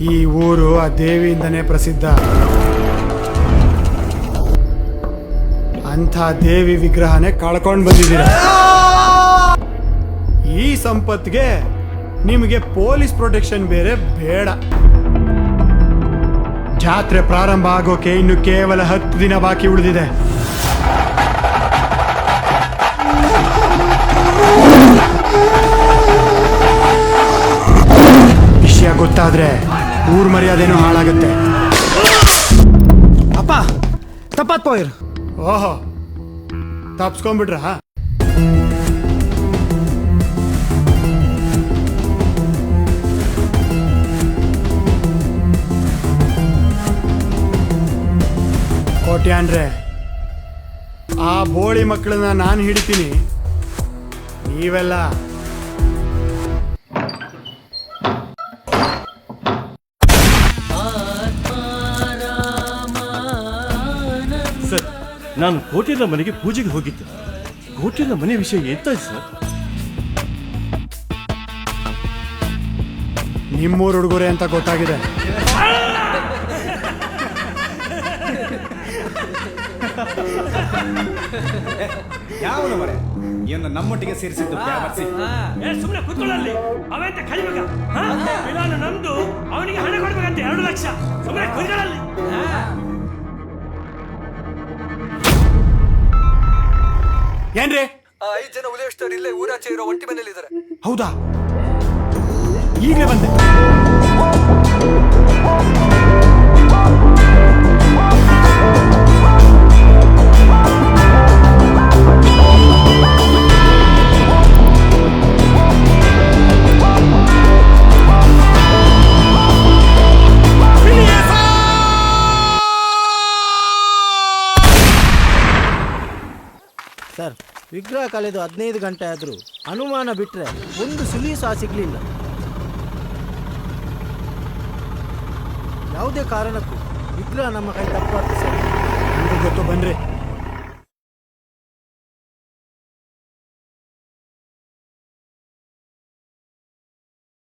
ಈ ಊರು ಆ ದೇವಿಯಿಂದನೇ ಪ್ರಸಿದ್ಧ. ಅಂಥ ದೇವಿ ವಿಗ್ರಹನೇ ಕಳ್ಕೊಂಡು ಬಂದಿದ್ದೀರ. ಈ ಸಂಪತ್ಗೆ ನಿಮಗೆ ಪೊಲೀಸ್ ಪ್ರೊಟೆಕ್ಷನ್ ಬೇರೆ ಬೇಡ. ಜಾತ್ರೆ ಪ್ರಾರಂಭ ಆಗೋಕೆ ಇನ್ನು ಕೇವಲ ಹತ್ತು ದಿನ ಬಾಕಿ ಉಳಿದಿದೆ. ವಿಷಯ ಗೊತ್ತಾದ್ರೆ ಊರ್ ಮರ್ಯಾದೆನೂ ಹಾಳಾಗುತ್ತೆ. ಅಪ್ಪ, ತಪ್ಪಾತ್ ಪೋಯರ್. ಓಹೋ, ತಪ್ಸ್ಕೊಂಡ್ಬಿಟ್ರ? ಕೋಟ್ಯಾನ್ರೆ ಆ ಬೋಳಿ ಮಕ್ಕಳನ್ನ ನಾನು ಹಿಡಿತೀನಿ. ನೀವೆಲ್ಲ ನಾನು ಕೋಟೆಯ ಮನೆಗೆ ಪೂಜೆಗೆ ಹೋಗಿದ್ದೆ. ಕೋಟೆಯ ಮನೆ ವಿಷಯ ಎಂತ ಸರ್. ನಿಮ್ಮೂರು ಹುಡುಗರೆ ಅಂತ ಗೊತ್ತಾಗಿದೆ. ಮರೆ? ಇವನ್ನ ನಮ್ಮೊಟ್ಟಿಗೆ ಸೇರಿಸಿದ್ದು ಬ್ಯಾವರ್ಸಿ ಏ ಸುಮ್ಮನೆ ಕುತ್ಕೊಳ್ಳಲ್ಲಿ ಅವೆಂತ ಕಲಿಬೇಕ ವಿಧಾನ ನಮ್ದು ಅವನಿಗೆ ಹಣ ಕೊಡ್ಬೇಕಂತೆ ಎರಡು ಲಕ್ಷ. ಸುಮ್ಮನೆ ಕುತ್ಕೊಳ್ಳಲ್ಲಿ ಏನ್ರಿ? ಆ ಐದ್ ಜನ ಉಲೇಷ್ಟರ್ ಇಲ್ಲೇ ಊರಾಚೆ ಇರೋ ಒಂಟಿ ಮನೇಲಿದ್ದಾರೆ ಹೌದಾ? ಈಗಲೇ ಬಂದೆ. ಸರ್. ವಿಗ್ರಹ ಕಳೆದು ಹದಿನೈದು ಗಂಟೆ ಆದರೂ ಅನುಮಾನ ಬಿಟ್ಟರೆ ಒಂದು ಸುಳಿ ಸಹ ಸಿಗಲಿಲ್ಲ. ಯಾವುದೇ ಕಾರಣಕ್ಕೂ ವಿಗ್ರಹ ನಮ್ಮ ಕೈ ತಪ್ಪಾಗ್ತದೆ ಸರ್. ಜೊತೆ